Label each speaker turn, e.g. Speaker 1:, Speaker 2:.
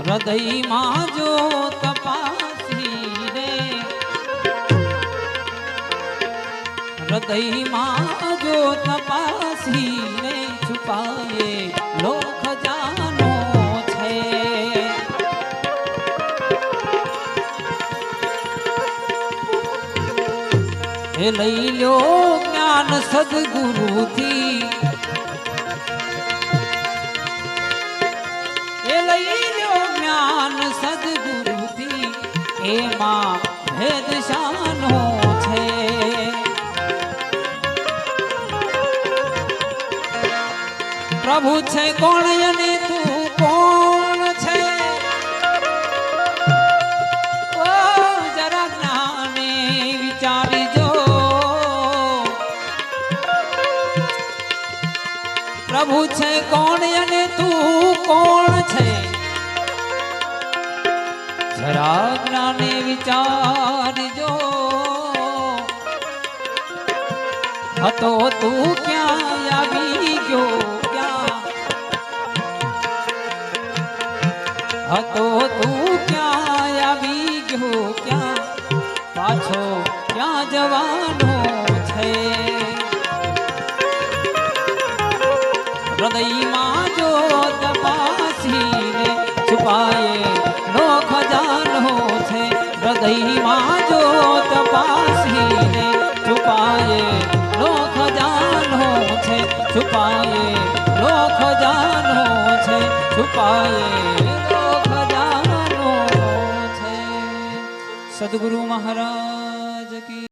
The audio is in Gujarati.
Speaker 1: હૃદયમાં જો તપાસી રે. હૃદયમાં જો તપાસી રે, છુપાયે લોક જાનો છે. એ લઈ લ્યો જ્ઞાન સદગુરુથી. એ લઈ એમાં ભેદ શાનો પ્રભુ છે કોણ અને તું કોણ છે? જરા જ્ઞાને વિચારી જો પ્રભુ છે કોણ જરા જ્ઞાને વિચારજો હતો તું ક્યાં આવી ગયો ક્યાં હતો તું ક્યાં આવી ગયો ક્યાં પાછો ક્યાં જવાનો છે હૃદયમાં જો તપાસીને છુપાયે નો ખજાનો છે હૃદયમાં જો તપાસીને છુપાયે લો ખજાનો છે, છુપાયે લો ખજાનો છે, છુપાયે લો ખજાનો છે. સદગુરુ મહારાજ